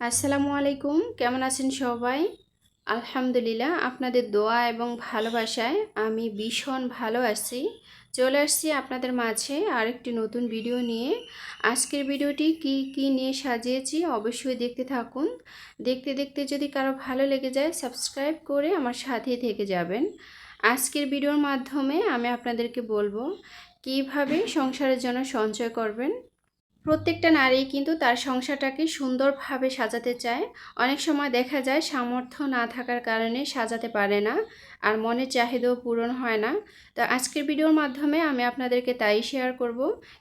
আসসালামু আলাইকুম। কেমন আছেন সবাই? আলহামদুলিল্লাহ, আপনাদের দোয়া এবং ভালোবাসায় আমি ভীষণ ভালো আছি। চলে আসছি আপনাদের মাঝে আরেকটি নতুন ভিডিও নিয়ে। আজকের ভিডিওটি কি কি নিয়ে সাজিয়েছি অবশ্যই দেখতে থাকুন। দেখতে দেখতে যদি কারও ভালো লেগে যায়, সাবস্ক্রাইব করে আমার সাথে থেকে যাবেন। আজকের ভিডিওর মাধ্যমে আমি আপনাদেরকে বলব, কীভাবে সংসারের জন্য সঞ্চয় করবেন প্রত্যেকটা নারী কিন্তু তার সংসারটাকে সুন্দরভাবে সাজাতে চায়। অনেক সময় দেখা যায় সামর্থ্য না থাকার কারণে সাজাতে পারে না। আর মনের চাহিদাও পূরণ হয় না। তো আজকের ভিডিওর মাধ্যমে আমি আপনাদেরকে তাই শেয়ার করব,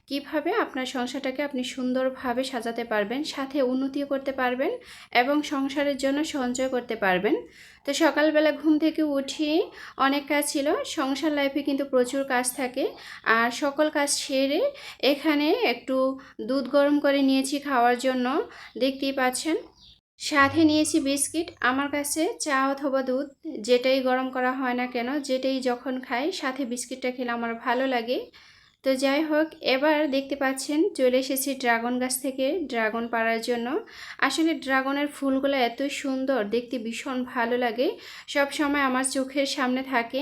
কীভাবে আপনার সংসারটাকে আপনি সুন্দরভাবে সাজাতে পারবেন, সাথে উন্নতিও করতে পারবেন এবং সংসারের জন্য সঞ্চয় করতে পারবেন। তো সকালবেলা ঘুম থেকে উঠি, অনেক কাজ ছিল, সংসার লাইফে কিন্তু প্রচুর কাজ থাকে। আর সকল কাজ সেরে এখানে একটু দুধ গরম করে নিয়েছি খাওয়ার জন্য, দেখতেই পাচ্ছেন। সাথে নিয়েছি বিস্কিট। আমার কাছে চা অথবা দুধ, যেটাই গরম করা হয় না কেন, যেটাই যখন খাই, সাথে বিস্কিটটা খেলে আমার ভালো লাগে। তো যাই হোক, এবার দেখতে পাচ্ছেন চলে এসেছি ড্রাগন গাছ থেকে ড্রাগন পাড়ার জন্য। আসলে ড্রাগনের ফুলগুলো এত সুন্দর, দেখতে ভীষণ ভালো লাগে। সব সময় আমার চোখের সামনে থাকে।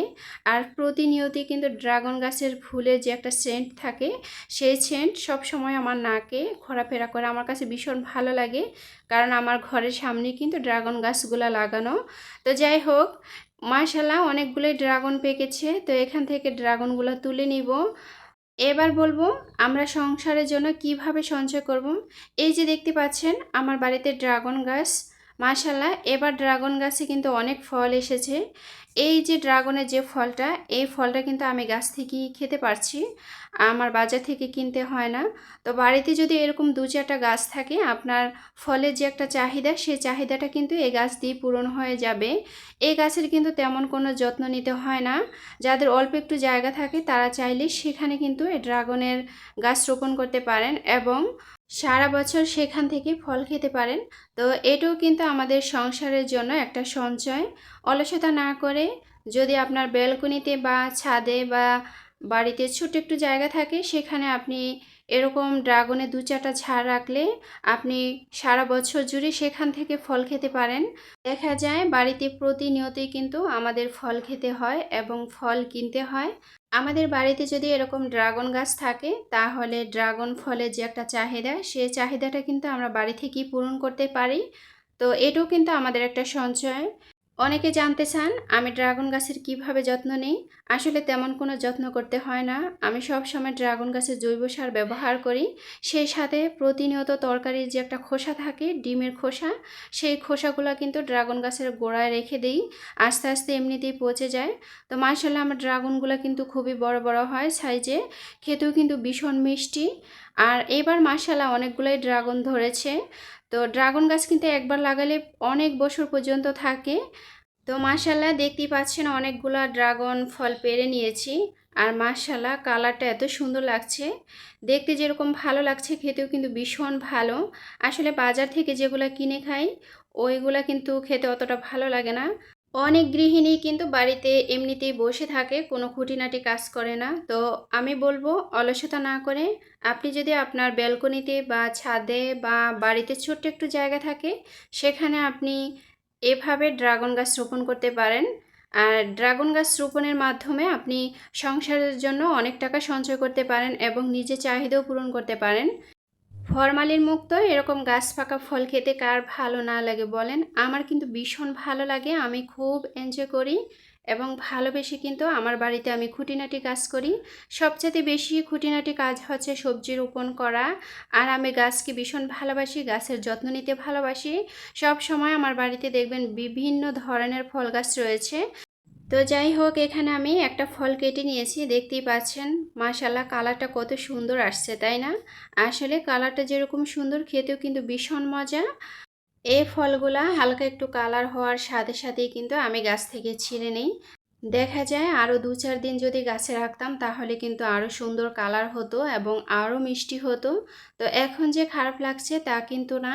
আর প্রতিনিয়তই কিন্তু ড্রাগন গাছের ফুলের যে একটা সেন্ট থাকে, সেই সেন্ট সব সময় আমার নাকে ঘোরাফেরা করে। আমার কাছে ভীষণ ভালো লাগে। কারণ আমার ঘরের সামনে কিন্তু ড্রাগন গাছগুলো লাগানো। তো যাই হোক মাশাল্লাহ অনেকগুলোই ড্রাগন পেকেছে। তো এখান থেকে ড্রাগনগুলো তুলে নিব। এবার বলব, আমরা সংসারের জন্য কীভাবে সঞ্চয় করব? এই যে দেখতে পাচ্ছেন, আমার বাড়িতে ড্রাগন গাছ মাশাল্লাহ এবার ড্রাগন গাছে কিন্তু অনেক ফল এসেছে। এই যে ড্রাগনের যে ফলটা, এই ফলটা কিন্তু আমি গাছ থেকেই খেতে পারছি। আমার বাজার থেকে কিনতে হয় না। তো বাড়িতে যদি এরকম দু চারটা গাছ থাকে, আপনার ফলের যে একটা চাহিদা, সেই চাহিদাটা কিন্তু এই গাছ দিয়ে পূরণ হয়ে যাবে। এই গাছের কিন্তু তেমন কোনো যত্ন নিতে হয় না। যাদের অল্প একটু জায়গা থাকে, তারা চাইলে সেখানে কিন্তু এই ড্রাগনের গাছ রোপণ করতে পারেন এবং সারা বছর সেখান থেকে ফল খেতে পারেন। তো এটাও কিন্তু আমাদের সংসারের জন্য একটা সঞ্চয়। অলসতা না করে যদি আপনার ব্যালকনিতে বা ছাদে বা বাড়িতে ছোট একটু জায়গা থাকে, সেখানে আপনি এরকম ড্রাগনে দু চারটা ঝাড় রাখলে আপনি সারা বছর জুড়ে সেখান থেকে ফল খেতে পারেন। দেখা যায় বাড়িতে প্রতিনিয়তই কিন্তু আমাদের ফল খেতে হয় এবং ফল কিনতে হয়। আমাদের বাড়িতে যদি এরকম ড্রাগন গাছ থাকে, তাহলে ড্রাগন ফলের যে একটা চাহিদা, সে চাহিদাটা কিন্তু আমরা বাড়ি থেকেই পূরণ করতে পারি। তো এটাও কিন্তু আমাদের একটা সঞ্চয়। অনেকে জানতে চান, আমি ড্রাগন গাছের কীভাবে যত্ন নিই? আসলে তেমন কোনো যত্ন করতে হয় না। আমি সব সময় ড্রাগন গাছের জৈব সার ব্যবহার করি। সেই সাথে প্রতিনিয়ত তরকারির যে একটা খোসা থাকে, ডিমের খোসা, সেই খোসাগুলো কিন্তু ড্রাগন গাছের গোড়ায় রেখে দিই। আস্তে আস্তে এমনিতেই পচে যায়। তো মার্শাল্লাহ আমার ড্রাগনগুলো কিন্তু খুবই বড় বড় হয় সাইজে। খেতেও কিন্তু ভীষণ মিষ্টি। আর এবার মার্শাল্লাহ অনেকগুলোই ড্রাগন ধরেছে। তো ড্রাগন গাছ কিন্তু একবার লাগালে অনেক বছর পর্যন্ত থাকে। তো মাশাল্লাহ দেখতেই পাচ্ছেন অনেকগুলো ড্রাগন ফল পেরে নিয়েছি। আর মাশাল্লাহ কালারটা এত সুন্দর লাগছে। দেখতে যেরকম ভালো লাগছে, খেতেও কিন্তু ভীষণ ভালো। আসলে বাজার থেকে যেগুলো কিনে খাই, ওইগুলা কিন্তু খেতে অতটা ভালো লাগে না। অনেক গৃহিণী কিন্তু বাড়িতে এমনিতেই বসে থাকে, কোনো খুঁটিনাটি কাজ করে না। তো আমি বলব, অলসতা না করে আপনি যদি আপনার ব্যালকনিতে বা ছাদে বা বাড়িতে ছোট্ট একটু জায়গা থাকে, সেখানে আপনি এভাবে ড্রাগন গাছ রোপণ করতে পারেন। আর ড্রাগন গাছ রোপণের মাধ্যমে আপনি সংসারের জন্য অনেক টাকা সঞ্চয় করতে পারেন এবং নিজের চাহিদাও পূরণ করতে পারেন। ফরমালিন মুক্ত এরকম গাছ পাকা ফল খেতে কার ভালো না লাগে বলেন। আমার কিন্তু ভীষণ ভালো লাগে, আমি খুব এনজয় করি এবং ভালোবেসে কিন্তু আমার বাড়িতে আমি খুঁটিনাটি কাজ করি। সবচেয়ে বেশি খুঁটিনাটি কাজ হচ্ছে সবজি রোপণ করা, আর আমি গাছকে ভীষণ ভালোবাসি, গাছের যত্ন নিতে ভালোবাসি। সব সময় আমার বাড়িতে দেখবেন বিভিন্ন ধরনের ফল গাছ রয়েছে। তো যাই হোক, এখানে আমি একটা ফল কেটে নিয়েছি, দেখতেই পাচ্ছেন। মাশাল্লাহ কালারটা কত সুন্দর আসছে, তাই না? আসলে কালারটা যেরকম সুন্দর, খেতেও কিন্তু ভীষণ মজা। এই ফলগুলা হালকা একটু কালার হওয়ার সাথে সাথেই কিন্তু আমি গাছ থেকে ছিঁড়ে নিই। দেখা যায় আরও দু চার দিন যদি গাছে রাখতাম, তাহলে কিন্তু আরও সুন্দর কালার হতো এবং আরও মিষ্টি হতো। তো এখন যে খারাপ লাগছে, তা কিন্তু না।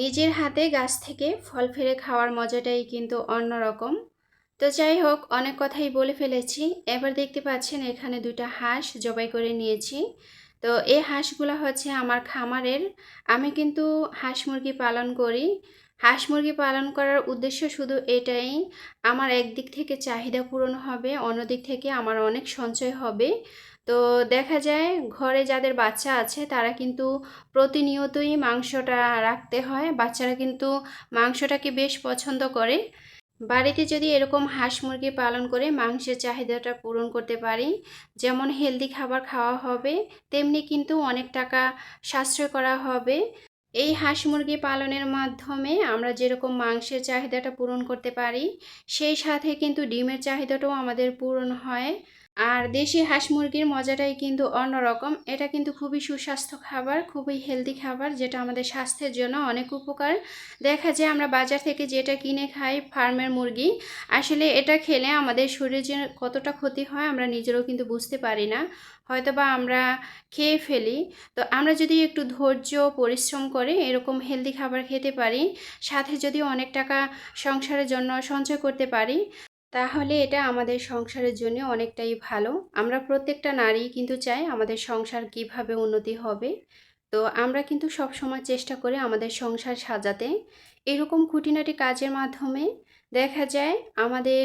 নিজের হাতে গাছ থেকে ফল ফেরে খাওয়ার মজাটাই কিন্তু অন্যরকম। তো যাই হোক, অনেক কথাই বলে ফেলেছি। এবার দেখতে পাচ্ছেন এখানে দুটা হাঁস জবাই করে নিয়েছি। তো এই হাঁসগুলো হচ্ছে আমার খামারের। আমি কিন্তু হাঁস মুরগি পালন করি। হাঁস মুরগি পালন করার উদ্দেশ্য শুধু এটাই, আমার একদিক থেকে চাহিদা পূরণ হবে, অন্যদিক থেকে আমার অনেক সঞ্চয় হবে। তো দেখা যায়, ঘরে যাদের বাচ্চা আছে, তারা কিন্তু প্রতিনিয়তই মাংসটা রাখতে হয়। বাচ্চারা কিন্তু মাংসটাকে বেশ পছন্দ করে। বাড়িতে যদি এরকম হাঁস মুরগি পালন করে মাংসের চাহিদাটা পূরণ করতে পারি, যেমন হেলদি খাবার খাওয়া হবে, তেমনি কিন্তু অনেক টাকা সাশ্রয় করা হবে। এই হাঁস মুরগি পালনের মাধ্যমে আমরা যেরকম মাংসের চাহিদাটা পূরণ করতে পারি, সেই সাথে কিন্তু ডিমের চাহিদাটাও আমাদের পূরণ হয়। আর দেশি হাঁস মুরগির মজাটাই কিন্তু অন্যরকম। এটা কিন্তু খুবই সুস্বাস্থ্য খাবার, খুবই হেলদি খাবার, যেটা আমাদের স্বাস্থ্যের জন্য অনেক উপকার। দেখা যায় আমরা বাজার থেকে যেটা কিনে খাই ফার্মের মুরগি, আসলে এটা খেলে আমাদের শরীরের যে কতটা ক্ষতি হয় আমরা নিজেরও কিন্তু বুঝতে পারি না। হয়তো বা আমরা খেয়ে ফেলি। তো আমরা যদি একটু ধৈর্য, পরিশ্রম করে এরকম হেলদি খাবার খেতে পারি, সাথে যদি অনেক টাকা সংসারের জন্য সঞ্চয় করতে পারি তাহলে এটা আমাদের সংসারের জন্য অনেকটাই ভালো। আমরা প্রত্যেকটা নারী কিন্তু চাই আমাদের সংসার কীভাবে উন্নতি হবে। তো আমরা কিন্তু সব সময় চেষ্টা করি আমাদের সংসার সাজাতে। এরকম খুঁটিনাটি কাজের মাধ্যমে দেখা যায় আমাদের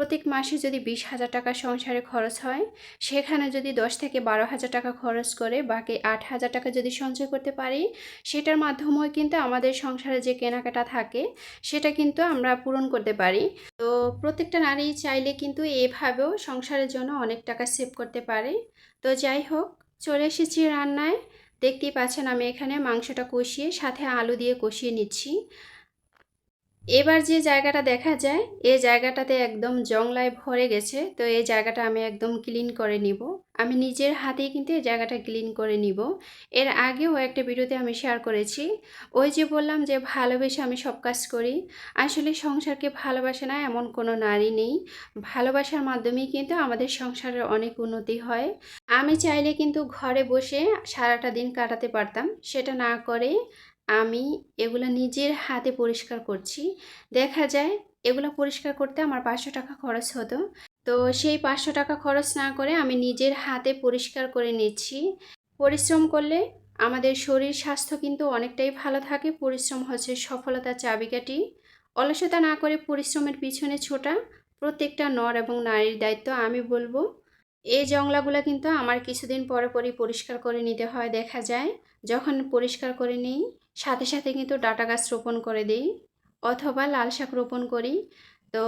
প্রত্যেক মাসে যদি বিশ হাজার টাকা সংসারে খরচ হয়, সেখানে যদি দশ থেকে বারো হাজার টাকা খরচ করে বাকি আট হাজার টাকা যদি সঞ্চয় করতে পারি, সেটার মাধ্যমেও কিন্তু আমাদের সংসারে যে কেনাকাটা থাকে, সেটা কিন্তু আমরা পূরণ করতে পারি। তো প্রত্যেকটা নারী চাইলে কিন্তু এভাবেও সংসারের জন্য অনেক টাকা সেভ করতে পারে। তো যাই হোক, চলে এসেছি রান্নায়। দেখতেই পাচ্ছেন আমি এখানে মাংসটা কষিয়ে, সাথে আলু দিয়ে কষিয়ে নিচ্ছি। এবার যে জায়গাটা দেখা যায় এই জায়গাটাতে একদম জংলায় ভরে গেছে, তো এই জায়গাটা আমি একদম ক্লিন করে নিব। আমি নিজের হাতেই কিন্তু এই জায়গাটা ক্লিন করে নিব। এর আগেও একটা ভিডিওতে আমি শেয়ার করেছি, ওই যে বললাম যে ভালোবেসে আমি সব কাজ করি। আসলে সংসারকে ভালোবাসে না এমন কোনো নারী নেই। ভালোবাসার মাধ্যমেই কিন্তু আমাদের সংসারের অনেক উন্নতি হয়। আমি চাইলে কিন্তু ঘরে বসে সারাটা দিন কাটাতে পারতাম, সেটা না করে আমি এগুলো নিজের হাতে পরিষ্কার করছি। দেখা যায় এগুলো পরিষ্কার করতে আমার পাঁচশো টাকা খরচ হতো। তো সেই পাঁচশো টাকা খরচ না করে আমি নিজের হাতে পরিষ্কার করে নিচ্ছি। পরিশ্রম করলে আমাদের শরীর স্বাস্থ্য কিন্তু অনেকটাই ভালো থাকে। পরিশ্রম হচ্ছে সফলতার চাবিকাঠি। অলসতা না করে পরিশ্রমের পিছনে ছোটা প্রত্যেকটা নর এবং নারীর দায়িত্ব আমি বলব। এই জংলাগুলো কিন্তু আমার কিছুদিন পরে পরই পরিষ্কার করে নিতে হয়, দেখা যায়। যখন পরিষ্কার করে নিই, সাথে সাথে কিন্তু ডাটা গাছ রোপণ করে দিই অথবা লাল শাক রোপণ করি। তো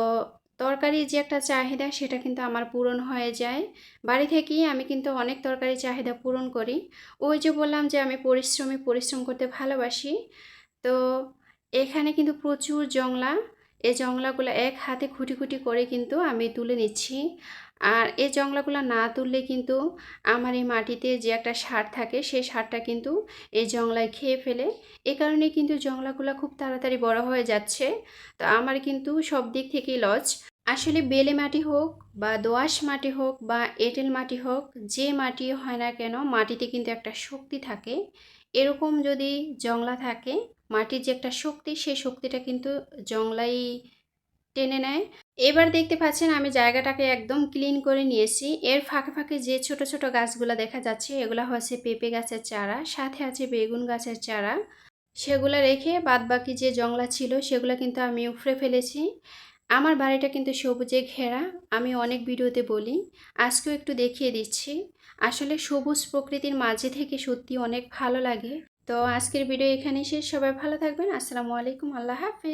তরকারির যে একটা চাহিদা, সেটা কিন্তু আমার পূরণ হয়ে যায়। বাড়ি থেকেই আমি কিন্তু অনেক তরকারি চাহিদা পূরণ করি। ওই যে বললাম যে আমি পরিশ্রমী, পরিশ্রম করতে ভালোবাসি। তো এখানে কিন্তু প্রচুর জংলা। এই জংলাগুলো এক হাতে খুঁটি খুঁটি করে কিন্তু আমি তুলে নিচ্ছি। আর এই জংলাগুলো না তুললে কিন্তু আমার এই মাটিতে যে একটা সার থাকে, সেই সারটা কিন্তু এই জংলায় খেয়ে ফেলে। এ কারণে কিন্তু জংলাগুলো খুব তাড়াতাড়ি বড় হয়ে যাচ্ছে। তো আমার কিন্তু সব দিক থেকেই লস। আসলে বেলে মাটি হোক বা দোআঁশ মাটি হোক বা এঁটেল মাটি হোক, যে মাটি হয় না কেন মাটিতে কিন্তু একটা শক্তি থাকে। এরকম যদি জংলা থাকে, মাটির যে একটা শক্তি, সেই শক্তিটা কিন্তু জংলাই টেনে নেয়। এবার দেখতে পাচ্ছেন আমি জায়গাটাকে একদম ক্লিন করে নিয়েছি। এর ফাঁকে ফাঁকে যে ছোট ছোট গাছগুলো দেখা যাচ্ছে, এগুলো হচ্ছে পেঁপে গাছের চারা, সাথে আছে বেগুন গাছের চারা। সেগুলো রেখে বাদ বাকি যে জংলা ছিল, সেগুলো কিন্তু আমি উফরে ফেলেছি। আমার বাড়িটা কিন্তু সবুজে ঘেরা, আমি অনেক ভিডিওতে বলি, আজকেও একটু দেখিয়ে দিচ্ছি। আসলে সবুজ প্রকৃতির মাঝে থেকে সত্যি অনেক ভালো লাগে। তো আজকের ভিডিও এখানেই শেষ, সবাই ভালো থাকবেন, আসসালামু আলাইকুম, আল্লাহ হাফিজ।